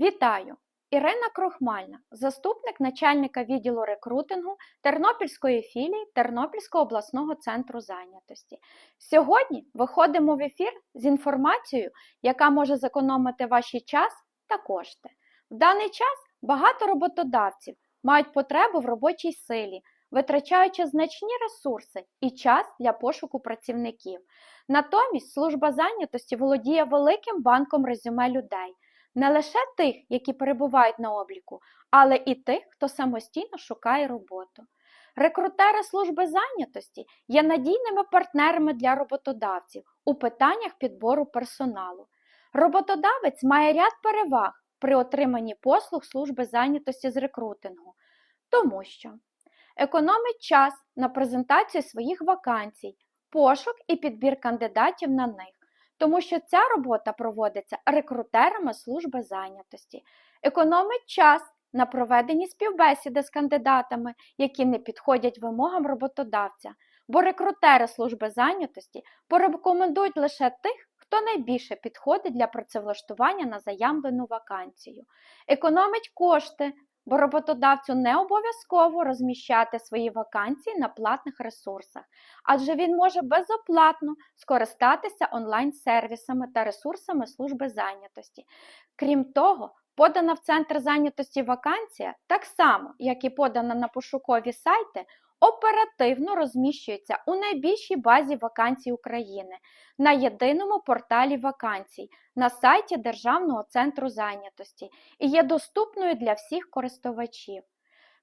Вітаю! Ірина Крохмальна, заступник начальника відділу рекрутингу Тернопільської філії Тернопільського обласного центру зайнятості. Сьогодні виходимо в ефір з інформацією, яка може зекономити ваш час та кошти. В даний час багато роботодавців мають потребу в робочій силі, витрачаючи значні ресурси і час для пошуку працівників. Натомість служба зайнятості володіє великим банком резюме людей не лише тих, які перебувають на обліку, але і тих, хто самостійно шукає роботу. Рекрутери служби зайнятості є надійними партнерами для роботодавців у питаннях підбору персоналу. Роботодавець має ряд переваг при отриманні послуг служби зайнятості з рекрутингу, тому що економить час на презентацію своїх вакансій, пошук і підбір кандидатів на них тому що ця робота проводиться рекрутерами служби зайнятості, економить час на проведенні співбесіди з кандидатами, які не підходять вимогам роботодавця, бо рекрутери служби зайнятості порекомендують лише тих, хто найбільше підходить для працевлаштування на заявлену вакансію, економить кошти, бо роботодавцю не обов'язково розміщати свої вакансії на платних ресурсах, адже він може безоплатно скористатися онлайн-сервісами та ресурсами служби зайнятості. Крім того, подана в центр зайнятості вакансія, так само, як і подана на пошукові сайти, оперативно розміщується у найбільшій базі вакансій України на єдиному порталі вакансій на сайті Державного центру зайнятості і є доступною для всіх користувачів.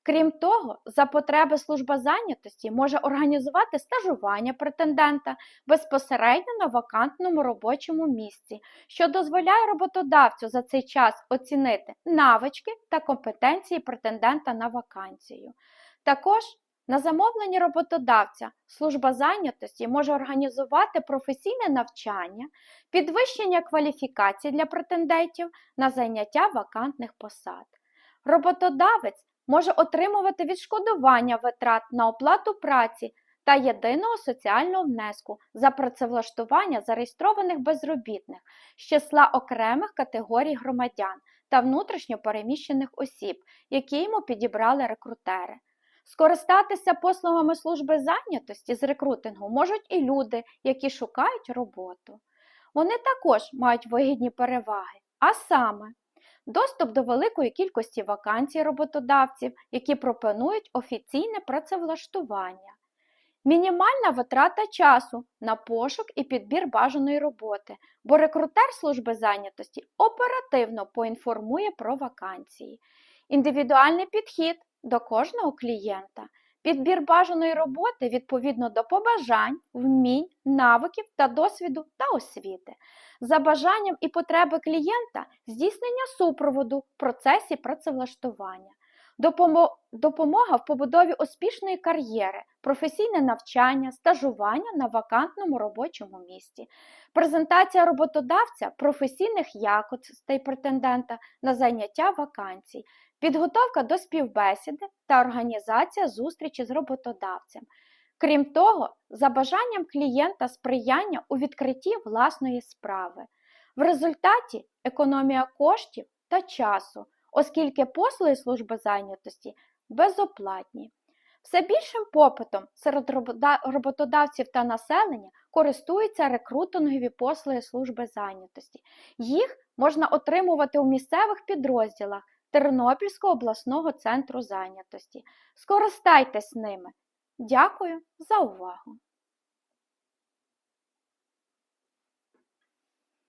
Крім того, за потреби служба зайнятості може організувати стажування претендента безпосередньо на вакантному робочому місці, що дозволяє роботодавцю за цей час оцінити навички та компетенції претендента на вакансію. Також на замовлення роботодавця служба зайнятості може організувати професійне навчання, підвищення кваліфікації для претендентів на зайняття вакантних посад. Роботодавець може отримувати відшкодування витрат на оплату праці та єдиного соціального внеску за працевлаштування зареєстрованих безробітних з числа окремих категорій громадян та внутрішньо переміщених осіб, які йому підібрали рекрутери. Скористатися послугами служби зайнятості з рекрутингу можуть і люди, які шукають роботу. Вони також мають вигідні переваги, а саме доступ до великої кількості вакансій роботодавців, які пропонують офіційне працевлаштування, мінімальна витрата часу на пошук і підбір бажаної роботи, бо рекрутер служби зайнятості оперативно поінформує про вакансії, індивідуальний підхід до кожного клієнта. Підбір бажаної роботи відповідно до побажань, вмінь, навиків та досвіду та освіти. За бажанням і потреби клієнта здійснення супроводу в процесі працевлаштування, допомога в побудові успішної кар'єри, професійне навчання, стажування на вакантному робочому місці, презентація роботодавця професійних якостей претендента на зайняття вакансій, підготовка до співбесіди та організація зустрічі з роботодавцем. Крім того, за бажанням клієнта сприяння у відкритті власної справи. В результаті економія коштів та часу, оскільки послуги служби зайнятості безоплатні. Все більшим попитом серед роботодавців та населення користуються рекрутингові послуги служби зайнятості. Їх можна отримувати у місцевих підрозділах Тернопільського обласного центру зайнятості. Скористайтесь ними. Дякую за увагу!